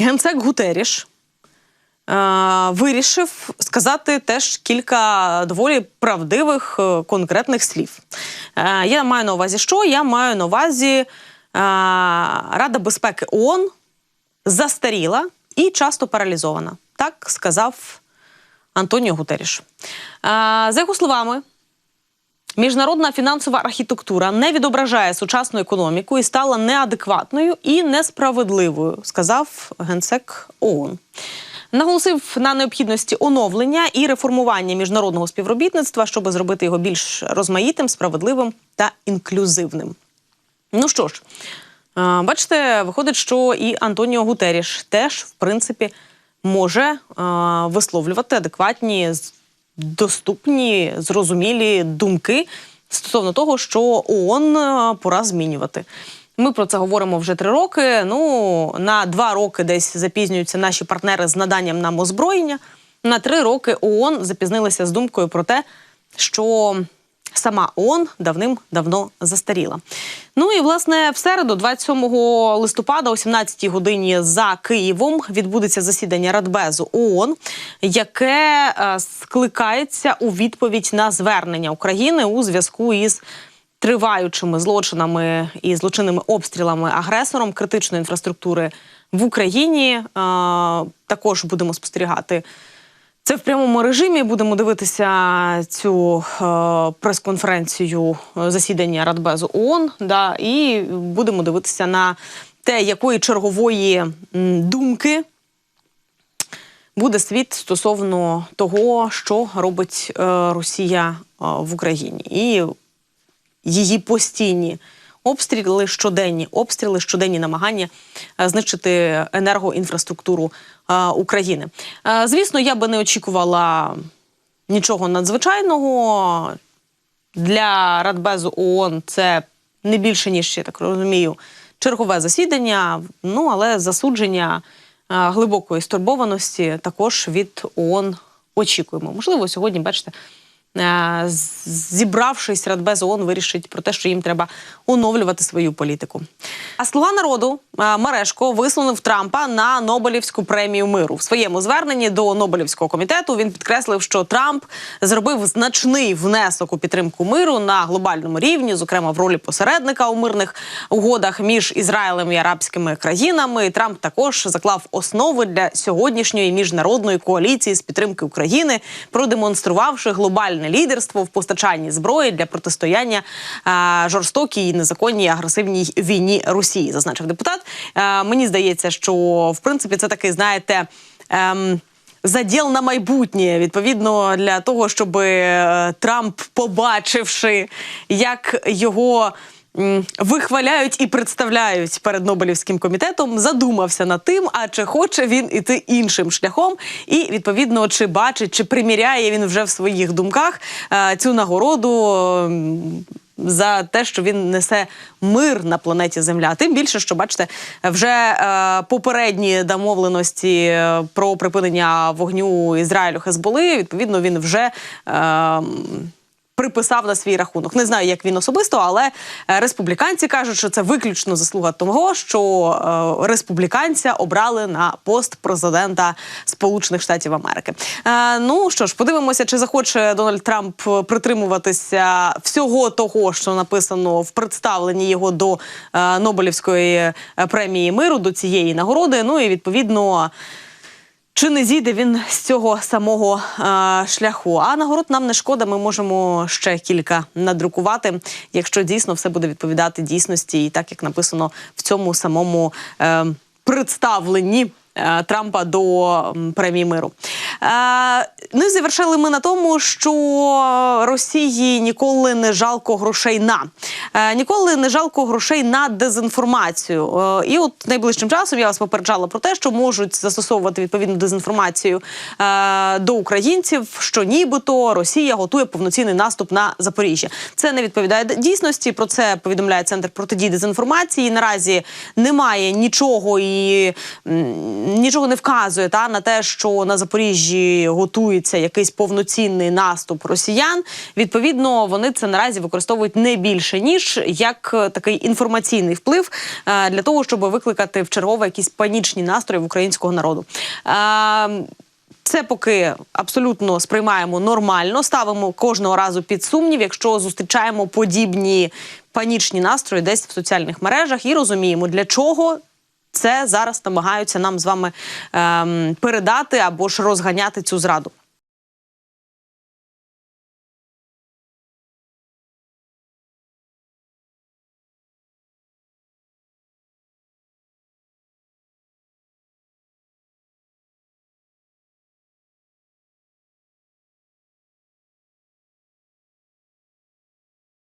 генсек Гутеріш е, вирішив сказати теж кілька доволі правдивих е, конкретних слів. Е, я маю на увазі, що я маю на увазі е, Рада безпеки ООН застаріла і часто паралізована. Так сказав Антоніо Гутеріш. Е, за його словами, Міжнародна фінансова архітектура не відображає сучасну економіку і стала неадекватною і несправедливою, сказав генсек ООН. Наголосив на необхідності оновлення і реформування міжнародного співробітництва, щоб зробити його більш розмаїтим, справедливим та інклюзивним. Ну що ж, бачите, виходить, що і Антоніо Гутеріш теж, в принципі, може висловлювати адекватні, доступні, зрозумілі думки стосовно того, що ООН е, пора змінювати. Ми про це говоримо вже три роки. Ну на два роки десь запізнюються наші партнери з наданням нам озброєння. На три роки ООН запізнилися з думкою про те, що сама ООН давним-давно застаріла. Ну і власне в середу, 27 листопада, о 17 годині за Києвом, відбудеться засідання Радбезу ООН, яке е, скликається у відповідь на звернення України у зв'язку із триваючими злочинами і злочинними обстрілами агресором критичної інфраструктури в Україні. Е, також будемо спостерігати. Це в прямому режимі. Будемо дивитися цю е, прес-конференцію е, засідання Радбезу ООН, да, і будемо дивитися на те, якої чергової думки буде світ стосовно того, що робить е, Росія е, в Україні, і її постійні обстріли щоденні, обстріли, щоденні намагання е, знищити енергоінфраструктуру е, України. Е, Звісно, я би не очікувала нічого надзвичайного. Для Радбезу ООН це не більше, ніж я так розумію, чергове засідання. Ну але засудження глибокої стурбованості також від ООН очікуємо. Можливо, сьогодні, бачите, зібравшись, Радбез ООН вирішить про те, що їм треба оновлювати свою політику. А слуга народу е, Мерешко висунув Трампа на Нобелівську премію миру. В своєму зверненні до Нобелівського комітету він підкреслив, що Трамп зробив значний внесок у підтримку миру на глобальному рівні, зокрема в ролі посередника у мирних угодах між Ізраїлем і арабськими країнами. Трамп також заклав основи для сьогоднішньої міжнародної коаліції з підтримки України, продемонструвавши глобальне лідерство в постачанні зброї для протистояння жорстокій і незаконній агресивній війні Росії, зазначив депутат. Мені здається, що в принципі це такий, знаєте. Ем, Заділ на майбутнє відповідно для того, щоб е, Трамп, побачивши, як його вихваляють і представляють перед Нобелівським комітетом, задумався над тим, а чи хоче він іти іншим шляхом, і відповідно чи бачить, чи приміряє він вже в своїх думках е, цю нагороду. За те, що він несе мир на планеті Земля, тим більше, що бачите, вже е, попередні домовленості е, про припинення вогню Ізраїлю Хезболи. Відповідно, він вже приписав на свій рахунок. Не знаю, як він особисто, але е, республіканці кажуть, що це виключно заслуга того, що е, республіканця обрали на пост президента Сполучених Штатів Америки. Е, ну що ж, подивимося, чи захоче Дональд Трамп притримуватися всього того, що написано в представленні його до Нобелівської премії миру, до цієї нагороди. Ну і відповідно. Чи не зійде він з цього самого е, шляху? А нагород нам не шкода. Ми можемо ще кілька надрукувати, якщо дійсно все буде відповідати дійсності, і так як написано в цьому самому е, представленні. е, Трампа до премії миру. Е, ну і завершили ми на тому, що Росії ніколи не жалко грошей на е, ніколи не жалко грошей на дезінформацію. Е, і от найближчим часом я вас попереджала про те, що можуть застосовувати відповідну дезінформацію е, до українців, що нібито Росія готує повноцінний наступ на Запоріжжя. Це не відповідає дійсності. Про це повідомляє центр протидії дезінформації. Наразі немає нічого і нічого не вказує та на те, що на Запоріжжі готується. Готується якийсь повноцінний наступ росіян. Відповідно, вони це наразі використовують не більше ніж як е, такий інформаційний вплив е, для того, щоб викликати в чергове якісь панічні настрої в українського народу. Е, це поки абсолютно сприймаємо нормально, ставимо кожного разу під сумнів, якщо зустрічаємо подібні панічні настрої десь в соціальних мережах і розуміємо, для чого це зараз намагаються нам з вами ем, передати або ж розганяти цю зраду.